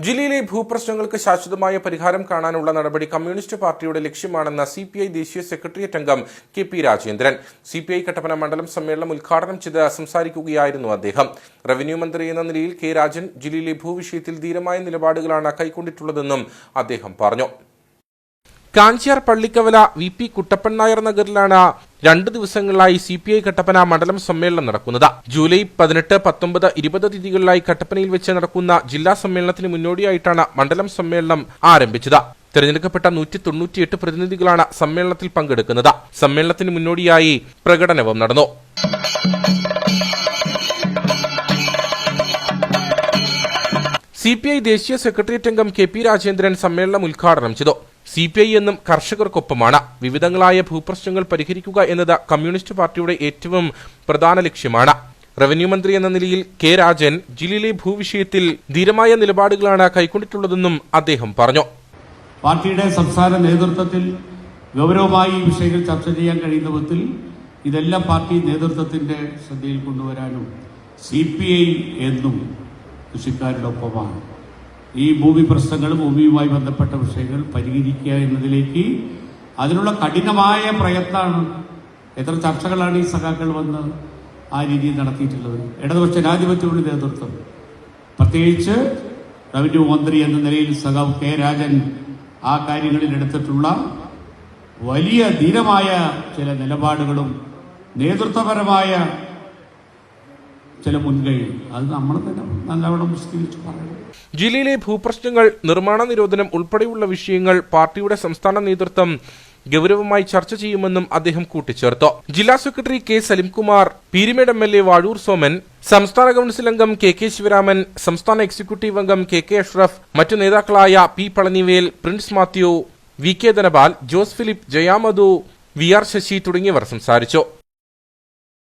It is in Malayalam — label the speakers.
Speaker 1: ജില്ലയിലെ ഭൂപ്രശ്നങ്ങൾക്ക് ശാശ്വതമായ പരിഹാരം കാണാനുള്ള നടപടി കമ്മ്യൂണിസ്റ്റ് പാർട്ടിയുടെ ലക്ഷ്യമാണെന്ന സി പി ഐ ദേശീയ സെക്രട്ടേറിയറ്റ് അംഗം K P Rajendran. C P I Kattappana മണ്ഡലം സമ്മേളനം ഉദ്ഘാടനം ചെയ്ത് സംസാരിക്കുകയായിരുന്നു അദ്ദേഹം. റവന്യൂ മന്ത്രി എന്ന നിലയിൽ കെ രാജൻ ജില്ലയിലെ ഭൂവിഷയത്തിൽ ധീരമായ നിലപാടുകളാണ് കൈക്കൊണ്ടിട്ടുള്ളതെന്നും അദ്ദേഹം പറഞ്ഞു. കാഞ്ചിയാർ പള്ളിക്കവല വി പി കുട്ടപ്പൻ നായർ നഗറിലാണ് രണ്ട് ദിവസങ്ങളിലായി സി പി ഐ കട്ടപ്പന മണ്ഡലം സമ്മേളനം നടക്കുന്നത്. ജൂലൈ പതിനെട്ട് പത്തൊമ്പത് ഇരുപത് തീയതികളിലായി കട്ടപ്പനയിൽ വെച്ച് നടക്കുന്ന ജില്ലാ സമ്മേളനത്തിന് മുന്നോടിയായിട്ടാണ് മണ്ഡലം സമ്മേളനം ആരംഭിച്ചത്. തെരഞ്ഞെടുക്കപ്പെട്ട നൂറ്റി തൊണ്ണൂറ്റിയെട്ട് പ്രതിനിധികളാണ് സമ്മേളനത്തിൽ പങ്കെടുക്കുന്നത്. സമ്മേളനത്തിന് മുന്നോടിയായി പ്രകടനവും നടന്നു. സി പി ഐ ദേശീയ സെക്രട്ടേറിയറ്റ് അംഗം കെ പി രാജേന്ദ്രൻ സമ്മേളനം ഉദ്ഘാടനം ചെയ്തു. സി പി ഐ എന്നും കർഷകർക്കൊപ്പമാണ്. വിവിധങ്ങളായ ഭൂപ്രശ്നങ്ങൾ പരിഹരിക്കുക എന്നത് കമ്മ്യൂണിസ്റ്റ് പാർട്ടിയുടെ ഏറ്റവും പ്രധാന ലക്ഷ്യമാണ്. റവന്യൂ മന്ത്രി എന്ന നിലയിൽ കെ രാജൻ ജില്ലയിലെ ഭൂവിഷയത്തിൽ ധീരമായ നിലപാടുകളാണ് കൈക്കൊണ്ടിട്ടുള്ളതെന്നും അദ്ദേഹം പറഞ്ഞു.
Speaker 2: പാർട്ടിയുടെ സംസ്ഥാന നേതൃത്വത്തിൽ ഗൗരവമായി ഈ വിഷയങ്ങൾ ചർച്ച ചെയ്യാൻ കഴിയുന്ന വിധത്തിൽ ഇതെല്ലാം പാർട്ടി നേതൃത്വത്തിന്റെ ശ്രദ്ധയിൽ കൊണ്ടുവരാനും സി പി ഐ എന്നും കൃഷിക്കാരുടെ ഒപ്പമാണ്. ഈ ഭൂമി പ്രശ്നങ്ങൾ ഭൂമിയുമായി ബന്ധപ്പെട്ട വിഷയങ്ങൾ പരിഹരിക്കുക എന്നതിലേക്ക് അതിനുള്ള കഠിനമായ പ്രയത്നമാണ് എത്ര ചർച്ചകളാണ് ഈ സഖാക്കൾ വന്ന് ആ രീതിയിൽ നടത്തിയിട്ടുള്ളത്. ഇടതുപക്ഷ ജനാധിപത്യമുള്ള നേതൃത്വം പ്രത്യേകിച്ച് റവന്യൂ മന്ത്രി എന്ന നിലയിൽ സഖാവ് കെ രാജൻ ആ കാര്യങ്ങളിൽ എടുത്തിട്ടുള്ള വലിയ ധീരമായ ചില നിലപാടുകളും നേതൃത്വപരമായ ചില മുൻകൈ. അത് നമ്മൾ തന്നെ നല്ലവണ്ണം വിശദീകരിച്ച് പറയണം.
Speaker 1: ജില്ലയിലെ ഭൂപ്രശ്നങ്ങൾ നിർമ്മാണ നിരോധനം ഉൾപ്പെടെയുള്ള വിഷയങ്ങൾ പാർട്ടിയുടെ സംസ്ഥാന നേതൃത്വം ഗൗരവമായി ചർച്ച ചെയ്യുമെന്നും അദ്ദേഹം കൂട്ടിച്ചേർത്തു. ജില്ലാ secretary K Salimkumar Peermade M L A Vazhoor Soman സംസ്ഥാന കൌൺസിൽ അംഗം കെ കെ ശിവരാമൻ സംസ്ഥാന എക്സിക്യൂട്ടീവ് അംഗം കെ കെ അഷ്റഫ് മറ്റു നേതാക്കളായ P Palanivel Prince Mathew V K Dhanapal Jose Philip Jayamadhu V R Sasi തുടങ്ങിയവർ സംസാരിച്ചു.